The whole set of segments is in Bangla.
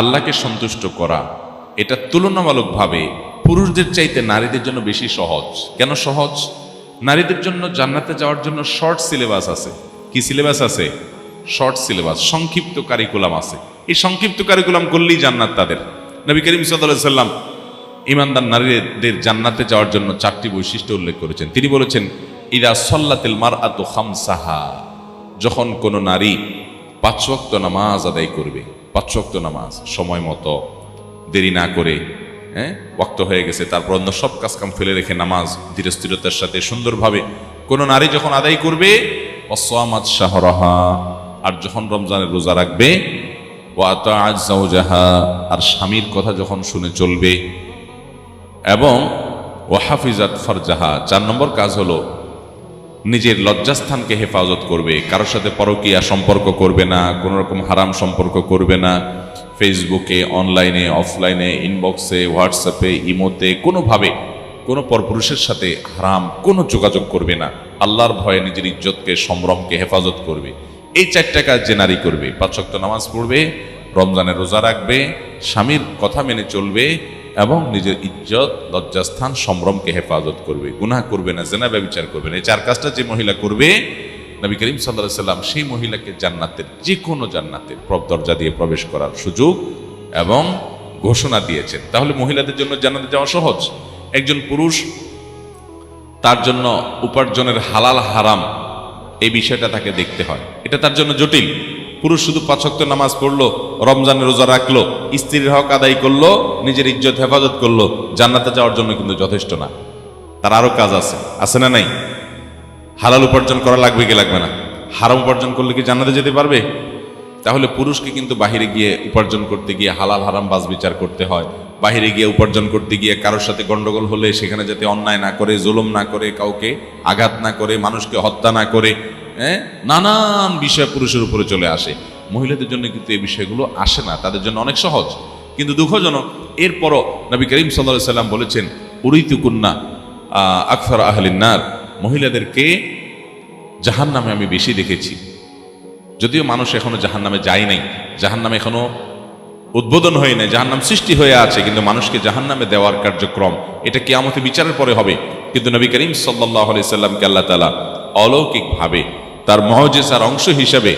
আল্লাহকে সন্তুষ্ট করা, এটা তুলনামূলকভাবে পুরুষদের চাইতে নারীদের জন্য বেশি সহজ। কেন সহজ? নারীদের জন্য জান্নাতে যাওয়ার জন্য শর্ট সিলেবাস আছে। কি সিলেবাস আছে? শর্ট সিলেবাস সংক্ষিপ্ত কারিকুলাম আছে। এই সংক্ষিপ্ত কারিকুলাম করলেই জান্নাত তাদের। নবী করিম সাল্লাহ সাল্লাম ইমানদার নারীদের জান্নাতে যাওয়ার জন্য চারটি বৈশিষ্ট্য উল্লেখ করেছেন। তিনি বলেছেন ইরা সল্লাতিল মার আত খামসাহা যখন কোনো নারী পাঁচ ওয়াক্ত নামাজ আদায় করবে পাঁচ ওয়াক্ত নামাজ, সময় মতো, দেরি না করে হ্যাঁ? ওয়াক্ত হয়ে গেছে, তারপর অন্য সব কাজকাম ফেলে রেখে নামাজ ধীর স্থিরতার সাথে সুন্দরভাবে কোনো নারী যখন আদায় করবে অসামাদ শাহরাহা, আর যখন রমজানের রোজা রাখবে ও আত আজ আর স্বামীর কথা যখন শুনে চলবে, এবং ওয়াহাফিজাত ফরজাহা, চার নম্বর কাজ হলো নিজের লজ্জাস্থানকে হেফাজত করবে, কারোর সাথে পরকীয়া সম্পর্ক করবে না কোনো রকম হারাম সম্পর্ক করবে না। ফেসবুকে, অনলাইনে, অফলাইনে, ইনবক্সে, হোয়াটসঅ্যাপে, ইমোতে, কোনোভাবে কোনো পরপুরুষের সাথে হারাম কোনো যোগাযোগ করবে না। আল্লাহর ভয়ে নিজের ইজ্জতকে, সম্ভ্রমকে হেফাজত করবে। এই চারটা কাজ যে নারী করবে। পাঁচক্ত নামাজ পড়বে, রমজানের রোজা রাখবে, স্বামীর কথা মেনে চলবে এবং নিজের ইজ্জত, লজ্জাস্থান, সম্ভ্রমকে হেফাজত করবে। গুনাহ করবে না, জেনা ব্যবচার করবে না। এই চার কাজটা যে মহিলা করবে, নবী করিম সাল্লাহ সাল্লাম সেই মহিলাকে জান্নাতের যে কোনো জান্নাতের প্রব দরজা দিয়ে প্রবেশ করার সুযোগ এবং ঘোষণা দিয়েছেন। তাহলে মহিলাদের জন্য জান্নাতে যাওয়া সহজ। একজন পুরুষ, তার জন্য উপার্জনের হালাল হারাম, এই বিষয়টা তাকে দেখতে হয়। এটা তার জন্য জটিল। পুরুষ শুধু পাঁচক্ত নামাজ পড়ল রমজানের রোজা রাখল, স্ত্রীর হক আদায় করল, নিজের ইজ্জত হেফাজত করল, জান্নাতে যাওয়ার জন্য কিন্তু যথেষ্ট না। তার আরও কাজ আছে। আছে না নাই? হালাল উপার্জন করা লাগবে কি লাগবে না? হারাম উপার্জন করলে কি জান্নাতে যেতে পারবে? তাহলে পুরুষকে কিন্তু বাহিরে গিয়ে উপার্জন করতে গিয়ে হালাল হারাম বাজ বিচার করতে হয়। বাহিরে গিয়ে উপার্জন করতে গিয়ে কারোর সাথে গন্ডগোল হলে সেখানে যাতে অন্যায় না করে, জুলুম না করে, কাউকে আঘাত না করে, মানুষকে হত্যা না করে হ্যাঁ নানান বিষয় পুরুষের উপরে চলে আসে। মহিলাদের জন্য কিন্তু এই বিষয়গুলো আসে না, তাদের জন্য অনেক সহজ। কিন্তু দুঃখজনক, এরপরও নবী করিম সাল্লাহ সাল্লাম বলেছেন, উরিতুকুন্না আকফর আহলিনার মহিলাদেরকে জাহান নামে আমি বেশি দেখেছি। যদিও মানুষ এখনও জাহান নামে যায় নাই জাহান নামে এখনও উদ্বোধন হয়ে নাই জাহান নাম সৃষ্টি হয়ে আছে, কিন্তু মানুষকে জাহান নামে দেওয়ার কার্যক্রম, এটা কেয়ামতে বিচারের পরে হবে। কিন্তু নবী করিম সাল্লাহ আলি সাল্লামকে আল্লাহ তালা অলৌকিকভাবে তার মহজেসার অংশ হিসেবে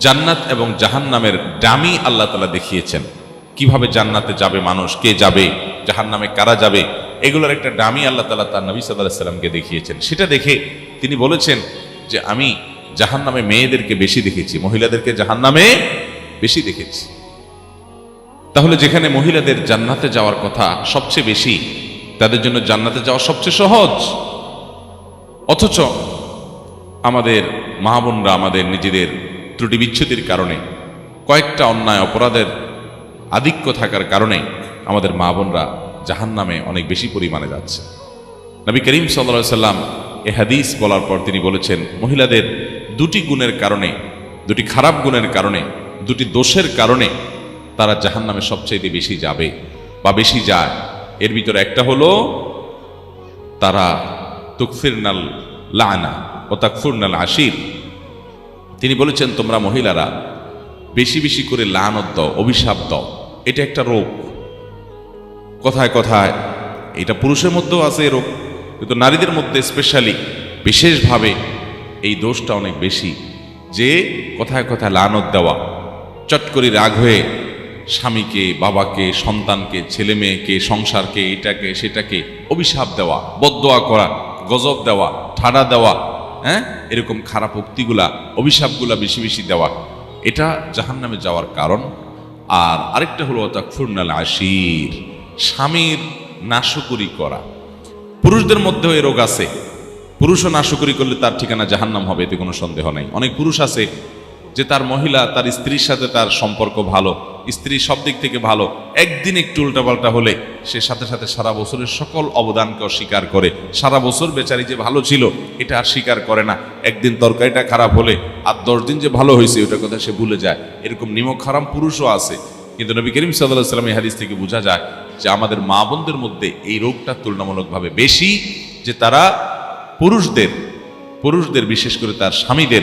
জান্নাত এবং জাহান নামের ডামি আল্লাহ তালা দেখিয়েছেন। কীভাবে জান্নাতে যাবে মানুষ? কে যাবে? জাহান নামে কারা যাবে? এগুলোর একটা ডামি আল্লাহ তালা তার নবী সাল্লাহ সাল্লামকে দেখিয়েছেন। সেটা দেখে তিনি বলেছেন যে, আমি জাহান নামে মেয়েদেরকে বেশি দেখেছি, মহিলাদেরকে জাহান নামে বেশি দেখেছি। তাহলে যেখানে মহিলাদের জান্নাতে যাওয়ার কথা সবচেয়ে বেশি, তাদের জন্য জান্নাতে যাওয়া সবচেয়ে সহজ। অথচ আমাদের মা বোনরা আমাদের নিজেদের ত্রুটি বিচ্ছুতির কারণে, কয়েকটা অন্যায় অপরাধের আধিক্য থাকার কারণে আমাদের মা বোনরা জাহান নামে অনেক বেশি পরিমাণে যাচ্ছে। নবী করিম সাল্লা সাল্লাম এ হাদিস বলার পর তিনি বলেছেন, মহিলাদের দুটি গুণের কারণে, দুটি খারাপ গুণের কারণে, দুটি দোষের কারণে তারা জাহান নামে সবচাইতে বেশি যাবে বা বেশি যায়। এর ভিতরে একটা হলো তারা তুকফিরনাল লানা ও তাকফুরনাল আশির তিনি বলেছেন, তোমরা মহিলারা, বেশি বেশি করে লানত দাও, অভিশাপ দাও। এটা একটা রোগ। কথায় কথায়, এটা পুরুষের মধ্যেও আছে রোগ, কিন্তু নারীদের মধ্যে স্পেশালি বিশেষভাবে এই দোষটা অনেক বেশি। যে কথায় কথায় লানত দেওয়া, চট করে রাগ হয়ে স্বামীকে, বাবাকে, সন্তানকে, ছেলে মেয়েকে, সংসারকে, এটাকে, সেটাকে অভিশাপ দেওয়া, বদোয়া করা, গজব দেওয়া, ঠাড়া দেওয়া হ্যাঁ? এরকম খারাপ উক্তিগুলা, অভিশাপগুলা বেশি বেশি দেওয়া। এটা জাহান নামে যাওয়ার কারণ। আর আরেকটা হলো তাকফুরনাল আশির, স্বামীর নাশকরি করা। পুরুষদের মধ্যেও এ রোগ আছে। পুরুষও নাশকরি করলে তার ঠিকানা জাহান্নাম হবে, এতে কোনো সন্দেহ নাই। অনেক পুরুষ আছে যে তার মহিলা, তার স্ত্রীর সাথে তার সম্পর্ক ভালো, স্ত্রী সব দিক থেকে ভালো, একদিন একটু উল্টাপাল্টা হলে সে সাথে সাথে সারা বছরের সকল অবদানকে অস্বীকার করে। সারা বছর বেচারি যে ভালো ছিল, এটা আর স্বীকার করে না। একদিন তরকারিটা খারাপ হলে আর দশ দিন যে ভালো হয়েছে, ওটা কথা সে ভুলে যায়। এরকম নিমক খারাম পুরুষও আছে। কিন্তু নবী করিম সাল্লাহ সাল্লাম হাদিস থেকে বোঝা যায় যে আমাদের মা বোনদের মধ্যে এই রোগটা তুলনামূলকভাবে বেশি, যে তারা পুরুষদের পুরুষদের বিশেষ করে তার স্বামীদের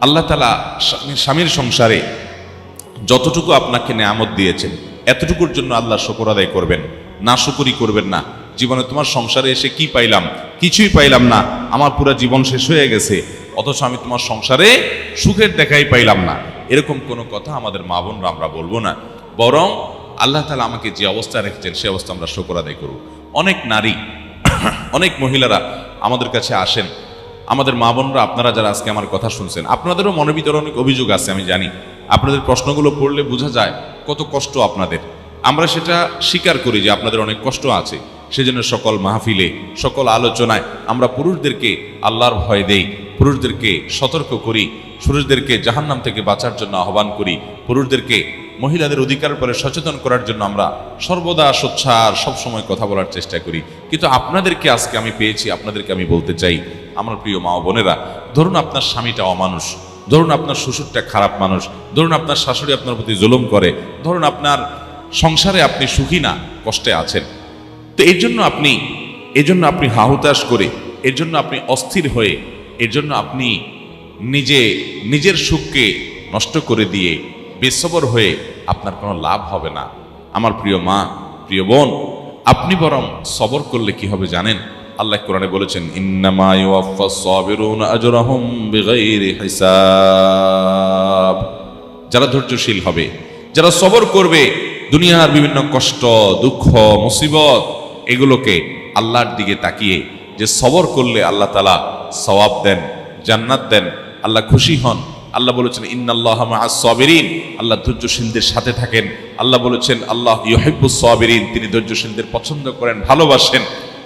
আল্লাহ তালা স্বামীর সংসারে যতটুকু আপনাকে নেয়ামত দিয়েছেন, এতটুকুর জন্য আল্লাহ শকর আদায় করবেন। না শুকুরি করবেন না। জীবনে তোমার সংসারে এসে কি পাইলাম? কিছুই পাইলাম না। আমার পুরো জীবন শেষ হয়ে গেছে। অথচ আমি তোমার সংসারে সুখের দেখাই পাইলাম না। এরকম কোনো কথা আমাদের মা বোনরা আমরা বলব না। বরং আল্লাহ তালা আমাকে যে অবস্থা রেখেছেন, সে অবস্থা আমরা শকর আদায় করব। অনেক নারী, অনেক মহিলারা আমাদের কাছে আসেন। আমাদের মা বোনরা, আপনারা যারা আজকে আমার কথা শুনছেন, আপনাদেরও মনের ভিতরে অনেক অভিযোগ আছে, আমি জানি। আপনাদের প্রশ্নগুলো পড়লে বোঝা যায় কত কষ্ট আপনাদের। আমরা সেটা স্বীকার করি যে আপনাদের অনেক কষ্ট আছে। সেজন্য সকল মাহফিলে, সকল আলোচনায় আমরা পুরুষদেরকে আল্লাহর ভয় দেই, পুরুষদেরকে সতর্ক করি, পুরুষদেরকে জাহান্নাম থেকে বাঁচার জন্য আহ্বান করি, পুরুষদেরকে মহিলাদের অধিকার পরে সচেতন করার জন্য আমরা সর্বদা সোচ্ছার সবসময় কথা বলার চেষ্টা করি। কিন্তু আপনাদেরকে আজকে আমি পেয়েছি, আপনাদেরকে আমি বলতে চাই আমার প্রিয় মা বোনেরা, ধরুন আপনার স্বামীটা অমানুষ, ধরুন আপনার শ্বশুরটা খারাপ মানুষ, ধরুন আপনার শাশুড়ি আপনার প্রতি জুলুম করে, ধরুন আপনার সংসারে আপনি সুখী না, কষ্টে আছেন। তো এর জন্য আপনি, এর জন্য আপনি হাহুতাশ করে, এর জন্য আপনি অস্থির হয়ে, এর জন্য আপনি নিজে, নিজের সুখকে নষ্ট করে দিয়ে বেসবর হয়ে আপনার কোনো লাভ হবে না। আমার প্রিয় মা, প্রিয় বোন, আপনি বরং সবর করলে কি হবে জানেন? আল্লাহ কোরআনে বলেছেন যারা ধৈর্যশীল হবে, যারা সবর করবে, দুনিয়ার বিভিন্ন কষ্ট, দুঃখ, মুসিবত, এগুলোকে আল্লাহর দিকে তাকিয়ে যে সবর করলে আল্লাহ তালা সওয়াব দেন, জান্নাত দেন, আল্লাহ খুশি হন। আল্লাহ বলেছেন, ইন্নাল্লাহ সবেরিন। আল্লাহ ধৈর্যশীলদের সাথে থাকেন। আল্লাহ বলেছেন, আল্লাহ ইহিব্বুস সবেরিন। তিনি ধৈর্যশীলদের পছন্দ করেন, ভালোবাসেন।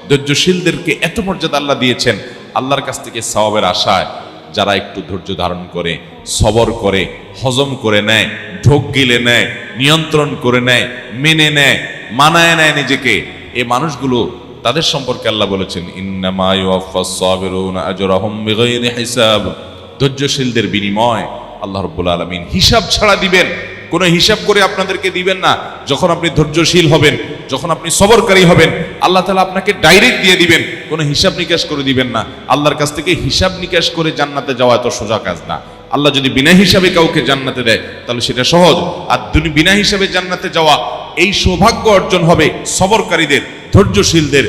ধৈর্যশীলদেরকে এত মর্যাদা আল্লাহ দিয়েছেন, আল্লাহর কাছ থেকে সওয়াবের আশায় যারা একটু ধৈর্য ধারণ করে, সবর করে, হজম করে নেয়, ঢোক গিলে নেয়, নিয়ন্ত্রণ করে নেয়, মেনে নেয়, মানায় নেয় নিজেকে, এ মানুষগুলো তাদের সম্পর্কে আল্লাহ বলেছেন হিসাব। ধৈর্যশীলদের বিনিময় আল্লাহ রাব্বুল আলামিন হিসাব ছাড়া দিবেন। কোনো হিসাব করে আপনাদেরকে দিবেন না। যখন আপনি ধৈর্যশীল হবেন যখন আপনি সবরকারী হবেন, আল্লাহ তালা আপনাকে ডাইরেক্ট দিয়ে দিবেন, কোনো হিসাব নিকাশ করে দিবেন না। আল্লাহর কাছ থেকে হিসাব নিকাশ করে জান্নাতে যাওয়া এত সোজা কাজ না। আল্লাহ যদি বিনা হিসাবে কাউকে জান্নাতে দেয়, তাহলে সেটা সহজ। আর দুনি বিনা হিসাবে জান্নাতে যাওয়া, এই সৌভাগ্য অর্জন হবে সবরকারীদের, ধৈর্যশীলদের।